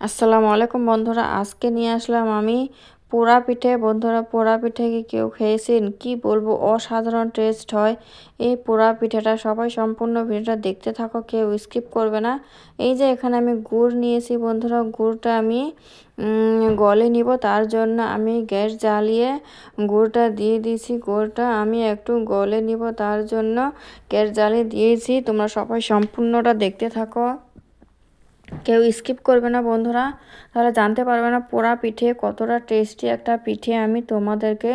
আসসালামু আলাইকুম বন্ধুরা, আজকে নিয়ে আসলাম আমি পোড়া পিঠে। বন্ধুরা, পোড়া পিঠে কি কেউ খেয়েছেন? কি বলব, অসাধারণ টেস্ট হয়। এই পোড়া পিঠেটা সবাই সম্পূর্ণ ভিডিওটা দেখতে থাকো, কেউ স্কিপ করবে না। এই যে এখানে আমি গুড় নিয়েছি বন্ধুরা, গুড়টা আমি গলে নিব। তার জন্য আমি গ্যাস জ্বালিয়ে গুড়টা দিয়ে দিয়েছি। গুড়টা আমি একটু গলে নিব। তার জন্য গ্যাস জ্বালিয়ে দিয়েছি। তোমরা সবাই সম্পূর্ণটা দেখতে থাকো। কেউ স্কিপ করবে না বন্ধুরা, তাহলে জানতে পারবে না পোড়া পিঠে কতটা টেস্টি একটা পিঠে আমি তোমাদেরকে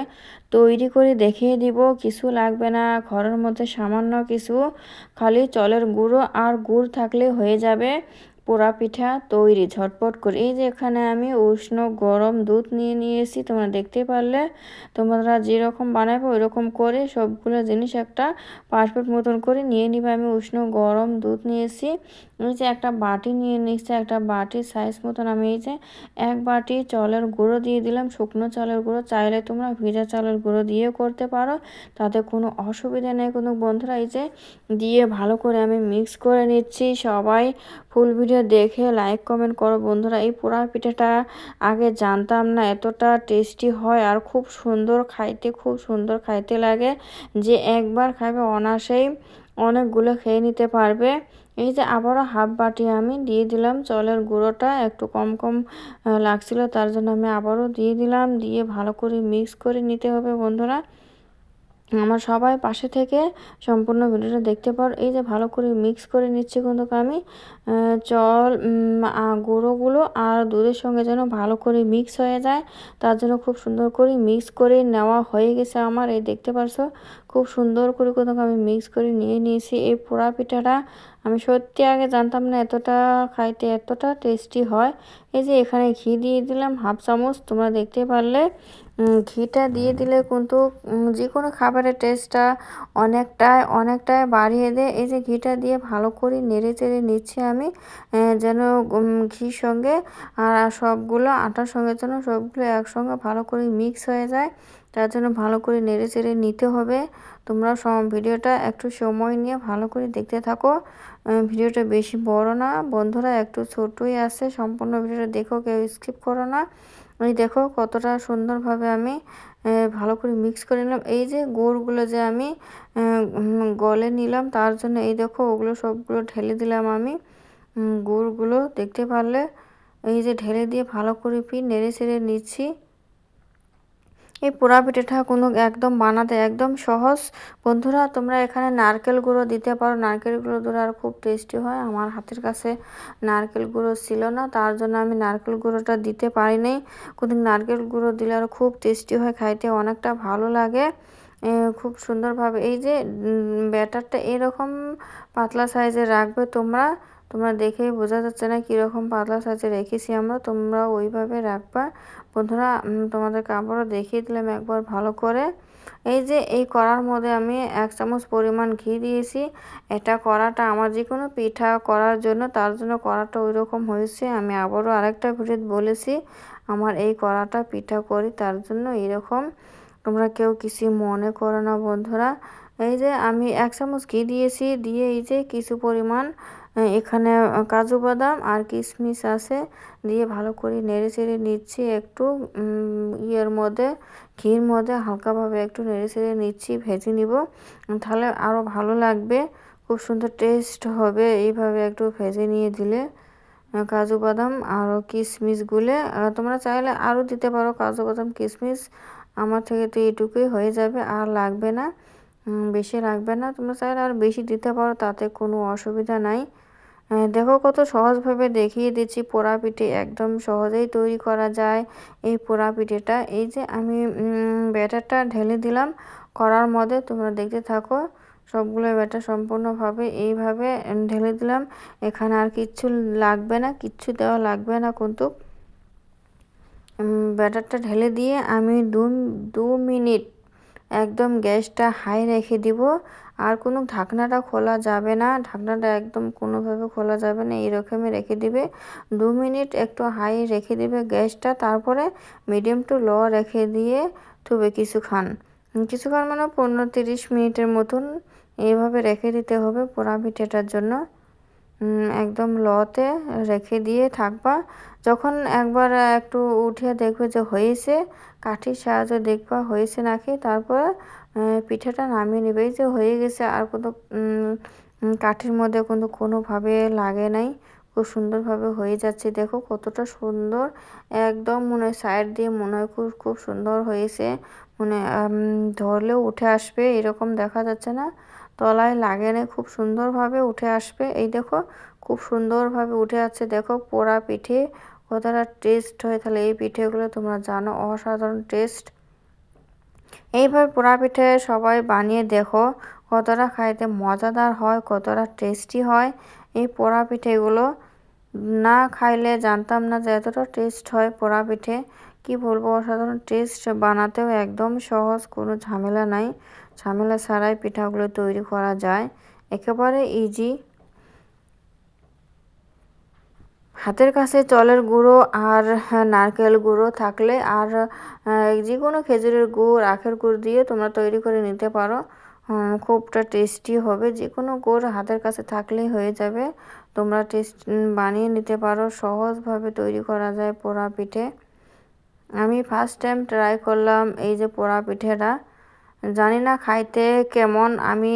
তৈরি করে দেখিয়ে দিব। কিছু লাগবে না, ঘরের মধ্যে সামান্য কিছু, খালি চলের গুঁড়ো আর গুড় থাকলে হয়ে যাবে। পোড়া পিঠা তৈরি, ঝটপট করে। এই যে এখানে আমি উষ্ণ গরম দুধ নিয়ে নিয়েছি, তোমরা দেখতে পারলে। তোমরা যেরকম বানাবে ওই রকম করে সবগুলো জিনিস একটা পারফেক্ট মতন করে নিয়ে নিবে। আমি উষ্ণ গরম দুধ নিয়েছি। এই যে একটা বাটি নিয়ে নিচ্ছে একটা বাটির সাইজ মতন। আমি এই যে এক বাটি চালের গুঁড়ো দিয়ে দিলাম, শুকনো চালের গুঁড়ো। চাইলে তোমরা ভিজা চালের গুঁড়ো দিয়ে করতে পারো, তাতে কোনো অসুবিধা নেই। কোনো বন্ধুরা, এই যে দিয়ে ভালো করে আমি মিক্স করে নিচ্ছি। সবাই ফুল দেখে লাইক, কমেন্ট করো। বন্ধুরা, এই পোড়া পিঠাটা আগে জানতাম না, এতটা টেস্টি হয় আর খুব সুন্দর খাইতে, খুব সুন্দর খাইতে লাগে যে একবার খাবে অনাসেই অনেকগুলো খেয়ে নিতে পারবে। এই যে আবারও হাফ বাটি আমি দিয়ে দিলাম, চলের গুঁড়োটা একটু কম কম লাগছিল, তার জন্য আমি আবারও দিয়ে দিলাম। দিয়ে ভালো করে মিক্স করে নিতে হবে বন্ধুরা। আমার সবাই পাশে থেকে সম্পূর্ণ ভিডিওটা দেখতে পার। এই যে ভালো করে মিক্স করে নিচ্ছি কিন্তু আমি। চল গুঁড়োগুলো আর দুধের সঙ্গে যেন ভালো করে মিক্স হয়ে যায়। তার জন্য খুব সুন্দর করে মিক্স করে নেওয়া হয়ে গেছে আমার, এই দেখতে পারছ? খুব সুন্দর করে কোথাও আমি মিক্স করে নিয়ে নিয়েছি। এই পোড়া পিঠাটা আমি সত্যি আগে জানতাম না এতটা খাইতে এতটা টেস্টি হয়। এই যে এখানে ঘি দিয়ে দিলাম হাফ চামচ, তোমরা দেখতে পারলে। ঘিটা দিয়ে দিলে কিন্তু যে কোনো খাবারের টেস্টটা অনেকটাই অনেকটাই বাড়িয়ে দেয়। এই যে ঘিটা দিয়ে ভালো করে নেড়ে চেড়ে নিচ্ছি আমি যেন ঘির সঙ্গে আর সবগুলো আটার সঙ্গে যেন সবগুলো একসঙ্গে ভালো করে মিক্স হয়ে যায়। তার জন্য ভালো করে নেড়ে চেড়ে নিতে হবে। তোমরা ভিডিওটা একটু সময় নিয়ে ভালো করে দেখতে থাকো। ভিডিওটা বেশি বড় না। বন্ধুরা একটু ছোটই আছে। সম্পূর্ণ ভিডিওটা দেখো, কেউ স্কিপ করো না। ওই দেখো কতটা সুন্দরভাবে আমি ভালো করে মিক্স করে নিলাম। এই যে গুড়গুলো যে আমি গলে নিলাম, তার জন্য এই দেখো ওগুলো সবগুলো ঢেলে দিলাম আমি। গুড়গুলো দেখতে পারলে, এই যে ঢেলে দিয়ে ভালো করে পি নেড়ে চেড়ে নিচ্ছি। এই পোড়া পিঠাটা কোনো একদম বানাতে একদম সহজ। বন্ধুরা, তোমরা এখানে নারকেল গুঁড়ো দিতে পারো। নারকেল গুঁড়ো দিলে আর খুব টেস্টি হয়। আমার হাতের কাছে নারকেল গুঁড়ো ছিল না, তার জন্য আমি নারকেল গুঁড়োটা দিতে পারিনি। কিন্তু নারকেল গুঁড়ো দিলে আর খুব টেস্টি হয়, খাইতে অনেকটা ভালো লাগে। খুব সুন্দরভাবে এই যে ব্যাটারটা এরকম পাতলা সাইজে রাখবে তোমরা তোমরা দেখেই বোঝা যাচ্ছে না কীরকম পাতলা সাইজে রেখেছি আমরা। তোমরা ওইভাবে রাখবা। বন্ধুরা তোমাদেরকে আবারও দেখিয়ে দিলাম একবার ভালো করে। এই যে, এই কড়ার মধ্যে আমি এক চামচ পরিমাণ ঘি দিয়েছি। এটা কড়াটা আমার যে কোনো পিঠা করার জন্য, তার জন্য কড়াটা ওই রকম হয়েছে। আমি আবারও আরেকটা ভিডিও বলেছি, আমার এই কড়াটা পিঠা করি, তার জন্য এরকম। তোমরা কেউ কিছু মনে করো না বন্ধুরা। এই যে, আমি এক চামচ ঘি দিয়েছি। দিয়ে এই যে, কিছু পরিমাণ এখানে কাজু বাদাম আর কিশমিশ আছে। দিয়ে ভালো করে নেড়ে চেড়ে নিচ্ছি একটু ইয়ের মধ্যে, ঘির মধ্যে হালকাভাবে একটু নেড়ে চেড়ে নিচ্ছি, ভেজে নিব। তাহলে আরও ভালো লাগবে, খুব সুন্দর টেস্ট হবে। এইভাবে একটু ভেজে নিয়ে দিলে কাজু বাদাম আরও কিশমিশগুলো তোমরা চাইলে আরও দিতে পারো কাজু বাদাম, কিশমিশ। আমার থেকে তো এইটুকুই হয়ে যাবে, আর লাগবে না। বেশি লাগবে না। তোমরা চাইলে আর বেশি দিতে পারো, তাতে কোনো অসুবিধা নাই। দেখো কত সহজভাবে দেখিয়ে দিচ্ছি পোড়া পিঠে একদম সহজেই তৈরি করা যায় এই পোড়া পিঠেটা এই যে আমি ব্যাটারটা ঢেলে দিলাম, করার মধ্যে তোমরা দেখতে থাকো, সবগুলো ব্যাটার সম্পূর্ণভাবে এইভাবে ঢেলে দিলাম। এখানে আর কিচ্ছু লাগবে না, কিচ্ছু দেওয়া লাগবে না কিন্তু ব্যাটারটা ঢেলে দিয়ে আমি দু দু মিনিট একদম গ্যাসটা হাই রেখে দিব। আর কোনো ঢাকনাটা খোলা যাবে না। ঢাকনাটা একদম কোনোভাবে খোলা যাবে না এরকমই রেখে দিবে। দু মিনিট একটু হাই রেখে দিবে গ্যাসটা। তারপরে মিডিয়াম টু লো রেখে দিয়ে থুবে কিছুক্ষণ। কিছুক্ষণ মানে পনেরো তিরিশ মিনিটের মতন এইভাবে রেখে দিতে হবে পোড়া পিঠেটার জন্য। একদম লতে রেখে দিয়ে থাকবা। যখন একবার একটু উঠে দেখবে যে হয়েছে, কাঠির সাহায্যে দেখবা হয়েছে নাকি, তারপর পিঠাটা নামিয়ে নেবে। যে হয়ে গেছে, আর কোনো কাঠির মধ্যে কিন্তু কোনোভাবে লাগে নাই। খুব সুন্দরভাবে হয়ে যাচ্ছে। দেখো কতটা সুন্দর, একদম মনে হয় সাইড দিয়ে মনে হয় খুব খুব সুন্দর হয়েছে। মানে ধরলেও উঠে আসবে, এরকম দেখা যাচ্ছে না। তলায় লাগেনে খুব সুন্দরভাবে উঠে আসবে। এই দেখো, খুব সুন্দরভাবে উঠে আসছে। দেখো, পোড়া পিঠে। কতটা টেস্ট হয় তাহলে এই পিঠেগুলো তোমরা জানো। অসাধারণ টেস্ট এইভাবে পোড়া পিঠে সবাই বানিয়ে দেখো, কতটা খাইতে মজাদার হয়, কতটা টেস্টি হয়। এই পোড়া পিঠেগুলো না খাইলে জানতাম না যে এতটা টেস্ট হয় পোড়া পিঠে। কি বলব, অসাধারণ টেস্ট বানাতেও একদম সহজ, কোনো ঝামেলা নাই। ঝামেলা ছাড়াই পিঠাগুলো তৈরি করা যায়। একেবারে ইজি হাতের কাছে চলের গুঁড়ো আর নারকেল গুঁড়ো থাকলে আর যে কোনো খেজুরের গুড়, আখের গুড় দিয়ে তোমরা তৈরি করে নিতে পারো। খুবটা টেস্টি হবে। যে কোনো গুড় হাতের কাছে থাকলেই হয়ে যাবে। তোমরা টেস্ট বানিয়ে নিতে পারো। সহজভাবে তৈরি করা যায় পোড়া পিঠে। আমি ফার্স্ট টাইম ট্রাই করলাম এই যে পোড়া পিঠেটা। জানি না খাইতে কেমন। আমি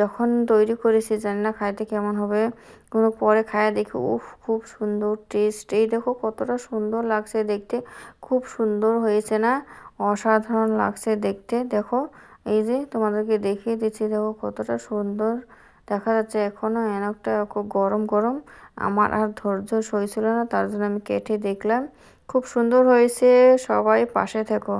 যখন তৈরি করেছি, জানি না খাইতে কেমন হবে। কোনো পরে খায়া দেখি, উফ, খুব সুন্দর টেস্ট এই দেখো কতটা সুন্দর লাগছে দেখতে। খুব সুন্দর হয়েছে না? অসাধারণ লাগছে দেখতে। দেখো, এই যে তোমাদেরকে দেখিয়ে দিচ্ছি, দেখো কতটা সুন্দর দেখা যাচ্ছে এখনও এনকটা গরম গরম। আমার আর ধৈর্য সইছিল না, তার জন্য আমি কেটে দেখলাম। খুব সুন্দর হয়েছে, সবাই পাশে থেকো।